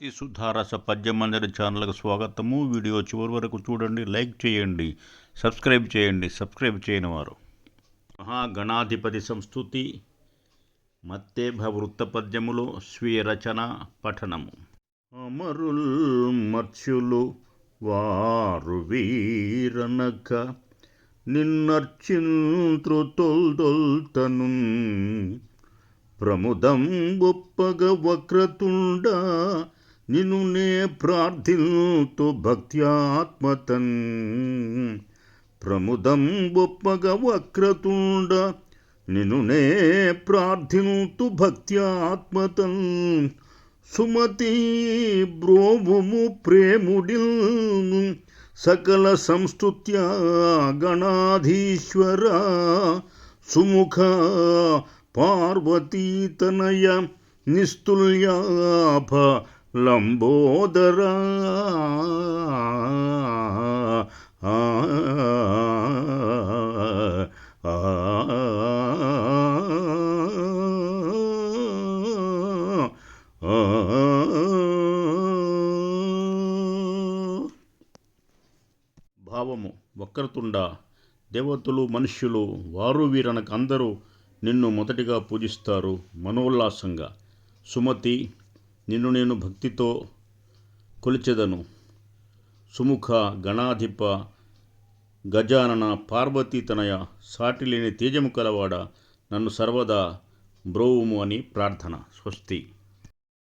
భక్తి సుధారస పద్యమందిర ఛానల్కి స్వాగతము. వీడియో చివరి వరకు చూడండి లైక్ చేయండి సబ్స్క్రైబ్ చేయండి సబ్స్క్రైబ్ చేయని వారు. మహాగణాధిపతి సంస్థుతి మత్తేభ వృత్త పద్యములు స్వీయ రచన పఠనము అమరుల్ మత్స్యులు వారు వీరనక నిన్నర్చింతృతొల్దొల్తను ప్రముదం గొప్పగ వక్రతుండ నిన్ను నే ప్రార్థిల్తు భక్త్యాత్మతన్. ప్రముదం ఒప్పగ వక్రతుండ నిన్ను నే ప్రార్థిల్తు భక్త్యాత్మతన్. సుమతి బ్రోవుము ప్రేముడిల్ సకల సంస్తుత్య గణాధీశ్వర సుముఖ పార్వతీతనయ నిస్తుల్యాభ లంబోదరా భావము వక్రతుండ దేవతలు మనుష్యులు వారు వీరనకు అందరూ నిన్ను మొదటిగా పూజిస్తారు మనోల్లాసంగా సుమతి నిన్ను నేను భక్తితో కొలిచెదను సుముఖ గణాధిప గజానన పార్వతీతనయ సాటిలేని తేజము కలవాడ నన్ను సర్వదా బ్రోవుము అని ప్రార్థన స్వస్తి